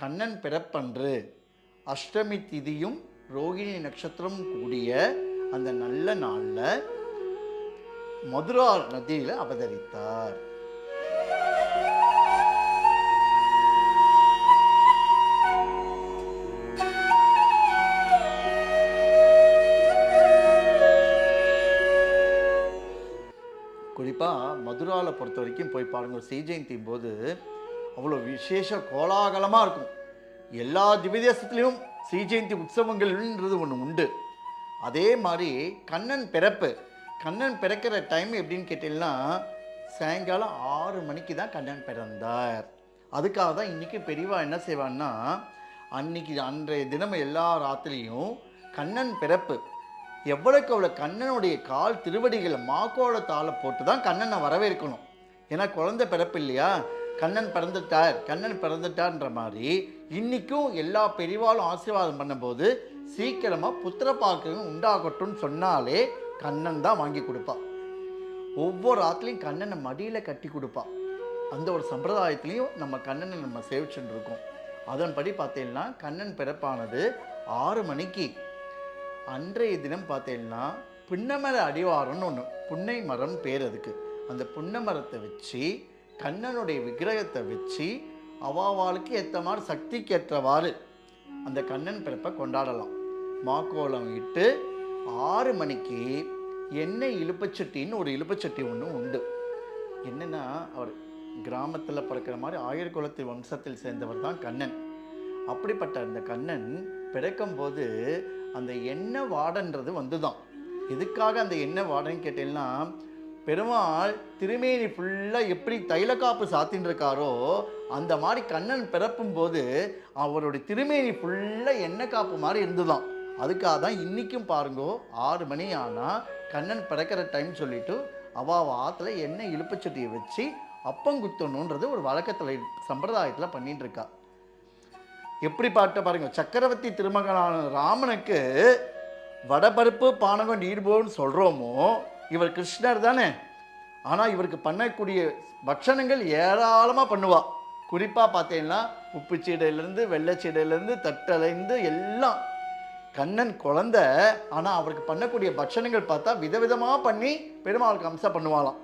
கண்ணன் பிறப்பன்று அஷ்டமி திதியும் ரோகிணி நட்சத்திரம் கூடிய அந்த நல்ல நாளில் மதுரா நதியில் அவதரித்தார். குறிப்பாக மதுராவில் பொறுத்த வரைக்கும் போய் பாருங்கள் ஸ்ரீ ஜெயந்தியும் போது அவ்வளோ விசேஷ கோலாகலமாக இருக்கும். எல்லா திவ்யதேசத்துலேயும் ஸ்ரீ ஜெயந்தி உற்சவங்கள்ன்றது ஒன்று உண்டு. அதே மாதிரி கண்ணன் பிறப்பு. கண்ணன் பிறக்கிற டைம் எப்படின்னு கேட்டீங்கன்னா சாயங்காலம் ஆறு மணிக்கு தான் கண்ணன் பிறந்தார். அதுக்காக தான் இன்றைக்கி பெரியவா என்ன செய்வான்னா அன்னைக்கு அன்றைய தினம் எல்லா ராத்திரியும் கண்ணன் பிறப்பு. எவ்வளோக்கு அவ்வளோ கண்ணனுடைய கால் திருவடிகளை மாக்கோளத்தால் போட்டு தான் கண்ணனை வரவேற்கணும். ஏன்னா குழந்தை பிறப்பு இல்லையா? கண்ணன் பிறந்துட்டார் கண்ணன் பிறந்துட்டார்ன்ற மாதிரி இன்றைக்கும் எல்லா பெரிவாலும் ஆசீர்வாதம் பண்ணும்போது சீக்கிரமாக புத்திர பாக்கியம் உண்டாகட்டும்னு சொன்னாலே கண்ணன் தான் வாங்கி கொடுப்பான் ஒவ்வொரு ஆத்துலேயும் கண்ணனை மடியில் கட்டி கொடுப்பான் அந்த ஒரு சம்பிரதாயத்துலேயும் நம்ம கண்ணனை நம்ம சேவிச்சுட்டு இருக்கோம். அதன்படி பார்த்தீங்கன்னா கண்ணன் பிறப்பானது ஆறு மணிக்கு. அன்றைய தினம் பார்த்தீங்கன்னா புன்னமர அடிவாரம்னு ஒன்று புன்னை மரம் பேர் அதுக்கு. அந்த புன்னை மரத்தை வச்சு கண்ணனுடைய விக்கிரகத்தை வச்சு அவாவாளுக்கு ஏற்ற மாதிரி சக்திக்கு ஏற்றவாறு அந்த கண்ணன் பிறப்பை கொண்டாடலாம். மாக்கோலம் இட்டு ஆறு மணிக்கு எண்ணெய் இலுப்பச்சட்டின்னு ஒரு இலுப்பச்சட்டி ஒன்று உண்டு. என்னென்னா அவர் கிராமத்தில் பிறக்கிற மாதிரி ஆயிரக்குளத்து வம்சத்தில் சேர்ந்தவர் தான் கண்ணன். அப்படிப்பட்ட அந்த கண்ணன் பிறக்கும்போது அந்த எண்ணெய் வாடன்றது வந்து தான் எதுக்காக அந்த எண்ணெய் வாடன்னு கேட்டீங்கன்னா பெருமாள் திருமேனி ஃபுல்லாக எப்படி தைலக்காப்பு சாத்தின்னு இருக்காரோ அந்த மாதிரி கண்ணன் பிறப்பும் போது அவருடைய திருமேனி ஃபுல்லாக எண்ணெய் காப்பு மாதிரி இருந்துதான். அதுக்காக தான் இன்றைக்கும் பாருங்கோ ஆறு மணி ஆனால் கண்ணன் பிறக்கிற டைம் சொல்லிட்டு அவள் ஆற்றுல எண்ணெய் இழுப்புச்சட்டியை வச்சு அப்பங்குத்தணுன்றது ஒரு வழக்கத்தில் சம்பிரதாயத்தில் பண்ணிட்டு இருக்கா எப்படி பாட்ட பாருங்க சக்கரவர்த்தி திருமகனான ராமனுக்கு வடபருப்பு பானகம் நீர்போன்னு சொல்கிறோமோ இவர் கிருஷ்ணர் தானே? ஆனால் இவருக்கு பண்ணக்கூடிய பக்ஷணங்கள் ஏராளமாக பண்ணுவா. குறிப்பாக பார்த்தீங்கன்னா உப்பு சீடையிலேருந்து வெள்ளைச்சீடையிலேருந்து தட்டலைந்து எல்லாம். கண்ணன் குழந்த ஆனால் அவருக்கு பண்ணக்கூடிய பட்சணங்கள் பார்த்தா விதவிதமாக பண்ணி பெருமாளுக்கு அம்சம் பண்ணுவாளாம்.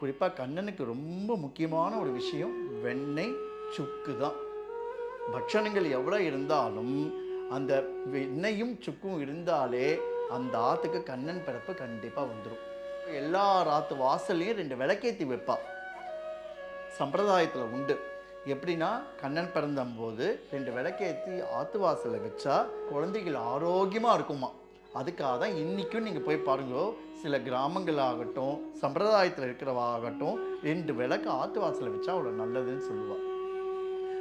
குறிப்பாக கண்ணனுக்கு ரொம்ப முக்கியமான ஒரு விஷயம் வெண்ணெய் சுக்கு தான். பட்சணங்கள் எவ்வளோ இருந்தாலும் அந்த வெண்ணெயும் சுக்கும் இருந்தாலே அந்த ஆற்றுக்கு கண்ணன் பிறப்பு கண்டிப்பாக வந்துடும் எல்லா ராத்து வாசல்லையும் ரெண்டு விளக்கேற்றி வைப்பா. சம்பிரதாயத்தில் உண்டு. எப்படின்னா கண்ணன் பிறந்தம்போது ரெண்டு விளக்கேற்றி ஆத்து வாசலில் வச்சா குழந்தைகள் ஆரோக்கியமாக இருக்குமா? அதுக்காக தான் இன்றைக்கும் நீங்கள் போய் பாருங்களோ சில கிராமங்கள் ஆகட்டும் சம்பிரதாயத்தில் இருக்கிறவாகட்டும் ரெண்டு விளக்கு ஆத்து வாசலில் வச்சா அவ்வளோ நல்லதுன்னு சொல்லுவாள்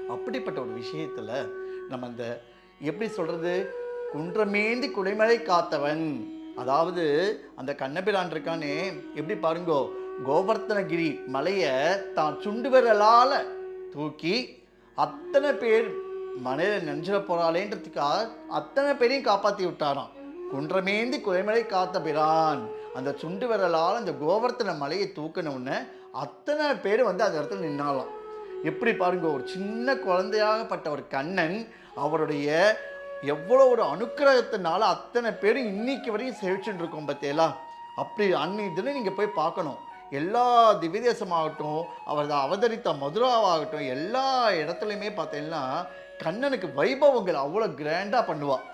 அப்படிப்பட்ட ஒரு விஷயத்தில் நம்ம அந்த எப்படி சொல்கிறது குன்றமேந்தி குடைமழை காத்தவன் அதாவது அந்த கண்ணபிரான் இருக்கானே எப்படி பாருங்கோ கோவர்த்தனகிரி மலையை தான் சுண்டு விரலால் தூக்கி அத்தனை பேர் மனையில் நினைச்சிட போகிறாளேன்றதுக்காக அத்தனை பேரையும் காப்பாற்றி விட்டாராம். குன்றமேந்தி குறைமலை காத்த பிரான். அந்த சுண்டு விரலால் அந்த கோவர்த்தன மலையை தூக்கினவுடனே அத்தனை பேர் வந்து அந்த இடத்துல நின்னாலாம் எப்படி பாருங்க ஒரு சின்ன குழந்தையாகப்பட்ட ஒரு கண்ணன் அவருடைய எவ்வளோ ஒரு அனுக்கிரகத்தினால அத்தனை பேரும் இன்னைக்கு வரையும் செழிச்சுட்டு இருக்கோம் பார்த்தீங்களா அப்படி அன்னை தினம் நீங்கள் போய் பார்க்கணும். எல்லா திவ்யதேசமாகட்டும் அவர் அவதரித்த மதுராவாகட்டும் எல்லா இடத்துலையுமே பார்த்தீங்கன்னா கண்ணனுக்கு வைபவங்கள் அவ்வளோ கிராண்டாக பண்ணுவாள்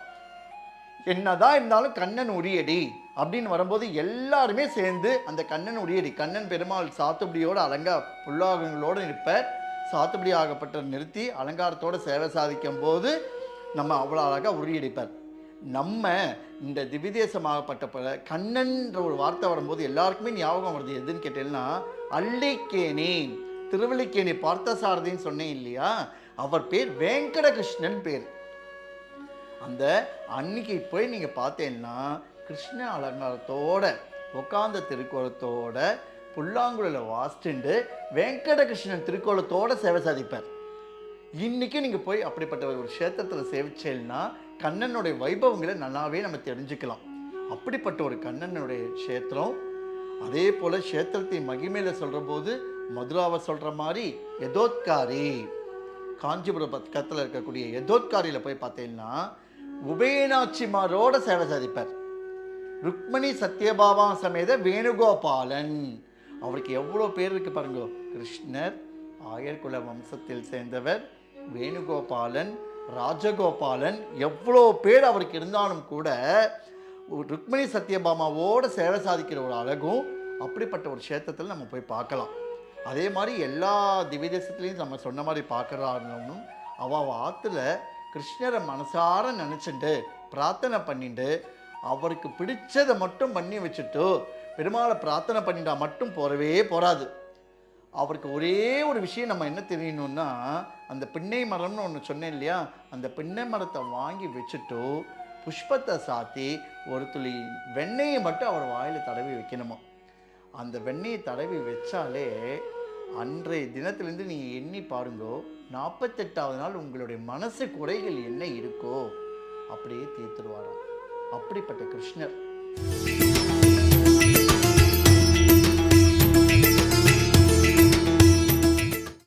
என்னதான் இருந்தாலும் கண்ணன் உரியடி அப்படின்னு வரும்போது எல்லாருமே சேர்ந்து அந்த கண்ணன் உரியடி. கண்ணன் பெருமாள் சாத்துப்படியோடு அலங்க புல்லாகங்களோடு நிற்பார் சாத்துப்படி ஆகப்பட்ட நிறுத்தி அலங்காரத்தோட சேவை சாதிக்கும் போது நம்ம அவ்வளோ அழகாக உரியடிப்பார் நம்ம இந்த திவிதேசமாகப்பட்ட பல கண்ணன்ற ஒரு வார்த்தை வரும்போது எல்லாருக்குமே ஞாபகம் வருது. எதுன்னு கேட்டேன்னா அள்ளிக்கேணி திருவள்ளிக்கேணி பார்த்தசாரதின்னு சொன்னேன் இல்லையா? அவர் பேர் வெங்கடகிருஷ்ணன் பேர். அந்த அன்னைக்கு போய் நீங்கள் பார்த்தீங்கன்னா கிருஷ்ண அலங்காரத்தோட உட்காந்த திருக்கோலத்தோட புல்லாங்குழலை வாசிட்டு வெங்கடகிருஷ்ணன் திருக்கோலத்தோட சேவை சாதிப்பார். இன்னைக்கு நீங்கள் போய் அப்படிப்பட்ட ஒரு க்ஷேத்திரத்தில் சேவிச்சேன்னா கண்ணனுடைய வைபவங்களை நல்லாவே நம்ம தெரிஞ்சுக்கலாம். அப்படிப்பட்ட ஒரு கண்ணனுடைய க்ஷேத்திரம் அதே போல் க்ஷேத்திரத்தின் மகிமையில் சொல்கிற போது மதுராவை சொல்கிற மாதிரி எதோத்காரி காஞ்சிபுரம் பக்கத்தில் இருக்கக்கூடிய எதோத்காரியில் போய் பார்த்தீங்கன்னா உபயநாச்சிமாரோட சேவை சாதிப்பார். ருக்மணி சத்யபாபா சமேத வேணுகோபாலன். அவருக்கு எவ்வளோ பேர் இருக்கு பாருங்க? கிருஷ்ணர் ஆயர்குல வம்சத்தில் சேர்ந்தவர். வேணுகோபாலன் ராஜகோபாலன் எவ்வளோ பேர் அவருக்கு இருந்தாலும் கூட ஒரு ருக்மணி சத்யபாமாவோட சேவை சாதிக்கிற ஒரு அழகும் அப்படிப்பட்ட ஒரு க்ஷேத்திரத்தில் நம்ம போய் பார்க்கலாம். அதே மாதிரி எல்லா திவ்ய தேசத்துலேயும் நம்ம சொன்ன மாதிரி பார்க்குறாங்கன்னு அவள் ஆற்றுல கிருஷ்ணரை மனசார நினச்சிட்டு பிரார்த்தனை பண்ணிட்டு அவருக்கு பிடிச்சதை மட்டும் பண்ணி வச்சுட்டு பெருமாளை பிரார்த்தனை பண்ணிட்டா மட்டும் போகவே போகாது அவருக்கு ஒரே ஒரு விஷயம் நம்ம என்ன தெரியணும்னா அந்த பின்னை மரம்னு ஒன்று சொன்னேன் இல்லையா? அந்த பின்னை மரத்தை வாங்கி வச்சுட்டு புஷ்பத்தை சாத்தி ஒரு துளி வெண்ணெயை மட்டும் அவர் வாயில் தடவி வைக்கணுமா? அந்த வெண்ணெயை தடவி வச்சாலே அன்றைய தினத்திலேருந்து நீங்கள் எண்ணி பாருங்கோ நாற்பத்தெட்டாவது நாள் உங்களுடைய மனசு குறைகள் என்ன இருக்கோ அப்படியே தீர்த்துருவாராம். அப்படிப்பட்ட கிருஷ்ணர்